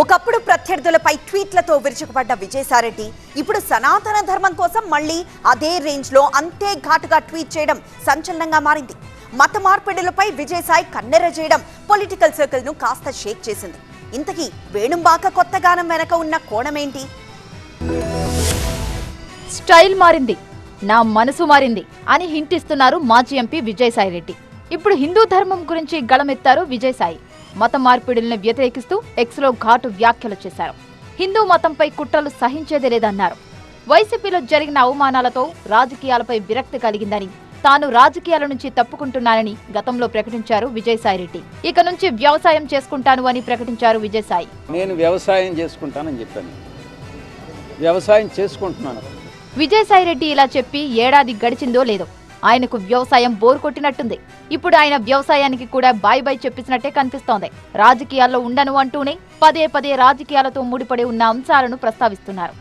ఒకప్పుడు ప్రత్యర్థులపై ట్వీట్లతో విరుచుకుపడ్డ విజయసాయిరెడ్డి ఇప్పుడు సనాతన ధర్మం కోసం మళ్ళీ అదే రేంజ్లో అంతే ఘాటుగా ట్వీట్ చేయడం సంచలనంగా మారింది. మత మార్పిడులపై విజయసాయి కన్నెర చేయడం పొలిటికల్ సర్కిల్ను కాస్త షేక్ చేసింది. ఇంతకీ వేణుంబాక కొత్త గానం వెనక ఉన్న కోణమేంటి? స్టైల్ మారింది నా మనసు మారింది అని హింటిస్తున్నారు మాజీ ఎంపీ విజయసాయిరెడ్డి. ఇప్పుడు హిందూ ధర్మం గురించి గళమెత్తారు విజయసాయి. మత మార్పిడుల్ని వ్యతిరేకిస్తూ ఎక్స్లో ఘాటు వ్యాఖ్యలు చేశారు. హిందూ మతంపై కుట్రలు సహించేదే లేదన్నారు. వైసీపీలో జరిగిన అవమానాలతో రాజకీయాలపై విరక్తి కలిగిందని తాను రాజకీయాల నుంచి తప్పుకుంటున్నానని గతంలో ప్రకటించారు విజయసాయిరెడ్డి. ఇక నుంచి వ్యవసాయం చేసుకుంటాను అని ప్రకటించారు విజయసాయి. నేను వ్యవసాయం చేసుకుంటానని చెప్పాను. వ్యవసాయం చేసుకుంటున్నాను. విజయసాయిరెడ్డి ఇలా చెప్పి ఏడాది గడిచిందో లేదో ఆయనకు వ్యవసాయం బోరు కొట్టినట్టుంది. ఇప్పుడు ఆయన వ్యవసాయానికి కూడా బాయ్ బాయ్ చెప్పిసినట్టే కనిపిస్తోంది. రాజకీయాల్లో ఉండను అంటూనే పదే పదే రాజకీయాలతో ముడిపడి ఉన్న అంశాలను ప్రస్తావిస్తున్నారు.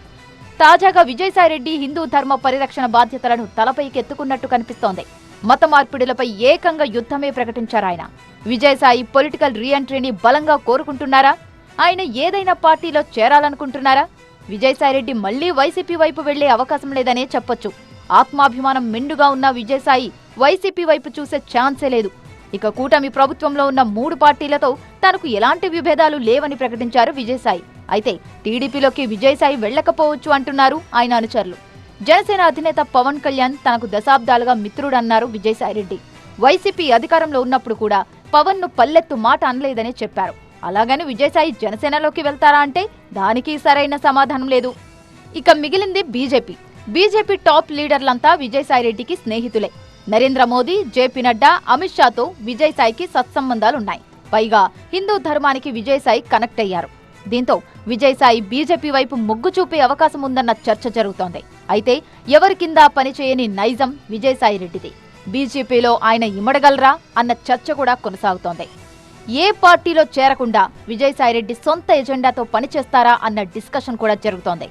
తాజాగా విజయసాయిరెడ్డి హిందూ ధర్మ పరిరక్షణ బాధ్యతలను తలపైకెత్తుకున్నట్టు కనిపిస్తోంది. మత మార్పిడులపై ఏకంగా యుద్ధమే ప్రకటించారు ఆయన. విజయసాయి పొలిటికల్ రీఎంట్రీని బలంగా కోరుకుంటున్నారా? ఆయన ఏదైనా పార్టీలో చేరాలనుకుంటున్నారా? విజయసాయిరెడ్డి మళ్ళీ వైసీపీ వైపు వెళ్ళే అవకాశం లేదనే చెప్పొచ్చు. ఆత్మాభిమానం మెండుగా ఉన్న విజయసాయి వైసీపీ వైపు చూసే ఛాన్సే లేదు. ఇక కూటమి ప్రభుత్వంలో ఉన్న మూడు పార్టీలతో తనకు ఎలాంటి విభేదాలు లేవని ప్రకటించారు విజయసాయి. అయితే టీడీపీలోకి విజయసాయి వెళ్ళకపోవచ్చు అంటున్నారు ఆయన అనుచరులు. జనసేన అధినేత పవన్ కళ్యాణ్ తనకు దశాబ్దాలుగా మిత్రుడన్నారు విజయసాయిరెడ్డి. వైసీపీ అధికారంలో ఉన్నప్పుడు కూడా పవన్ను పల్లెత్తు మాట అనలేదని చెప్పారు. అలాగని విజయసాయి జనసేనలోకి వెళ్తారా అంటే దానికి సరైన సమాధానం లేదు. ఇక మిగిలింది బీజేపీ. బీజేపీ టాప్ లీడర్లంతా విజయసాయిరెడ్డికి స్నేహితులే. నరేంద్ర మోదీ జేపీ నడ్డా అమిత్ షాతో విజయసాయికి సత్సంబంధాలున్నాయి. పైగా హిందూ ధర్మానికి విజయసాయి కనెక్ట్ అయ్యారు. దీంతో విజయసాయి బీజేపీ వైపు మొగ్గు చూపే అవకాశం ఉందన్న చర్చ జరుగుతోంది. అయితే ఎవరి కింద పనిచేయని నైజం విజయసాయిరెడ్డిది. బీజేపీలో ఆయన ఇమడగలరా అన్న చర్చ కూడా కొనసాగుతోంది. ఏ పార్టీలో చేరకుండా విజయసాయిరెడ్డి సొంత ఎజెండాతో పనిచేస్తారా అన్న డిస్కషన్ కూడా జరుగుతోంది.